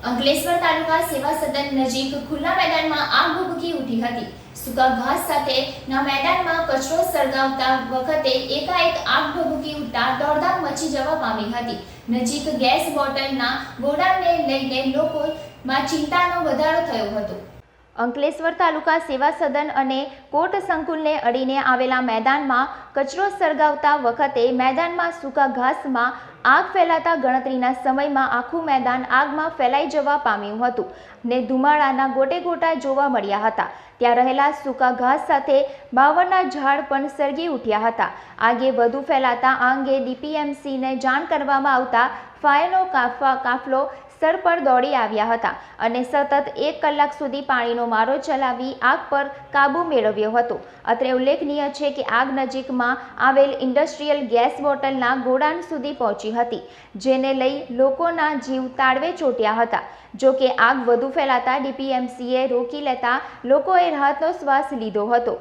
અંકલેશ્વર તાલુકા સેવા સદન નજીક ખુલ્લા મેદાનમાં આગ ભભૂકી ઉઠી હતી. સૂકા ઘાસ સાથેના મેદાનમાં કચરો સળગાવતા વખતે એકાએક આગ ભભૂકી ઉઠતા દોડધામ મચી જવા પામી હતી. નજીક ગેસ બોટલના ગોડાઉનને લઈને લોકોમાં ચિંતાનો વધારો થયો હતો. અંકલેશ્વર તાલુકા સેવા સદન અને કોટ સંકુલને અડીને આવેલા મેદાનમાં કચરો સળગાવતા વખતે મેદાનમાં સૂકા ઘાસમાં આગ ફેલાતા ગણતરીના સમયમાં આખું મેદાન આગમાં ફેલાઈ જવા પામ્યું હતું ને ધુમાડાના ગોટે ગોટા જોવા મળ્યા હતા. ત્યાં રહેલા સૂકા ઘાસ સાથે બાવળના ઝાડ પણ સળગી ઉઠ્યા હતા. આગે વધુ ફેલાતા આ અંગે ડીપીએમસીને જાણ કરવામાં આવતા ફાયરનો કાફા કાફલો સ્થળ પર દોડી આવ્યા હતા અને સતત એક કલાક સુધી પાણીનો મારો ચલાવી આગ પર કાબૂ મેળવ્યો હતો. અત્રે ઉલ્લેખનીય છે કે આગ નજીકમાં આવેલ ઇન્ડસ્ટ્રીયલ ગેસ બોટલના ગોડાઉન સુધી પહોંચી હતી, જેને લઈ લોકોના જીવ તાળવે ચોટ્યા હતા. જો કે આગ વધુ ફેલાતા ડીપીએમસીએ રોકી લેતા લોકોએ રાહતનો શ્વાસ લીધો હતો.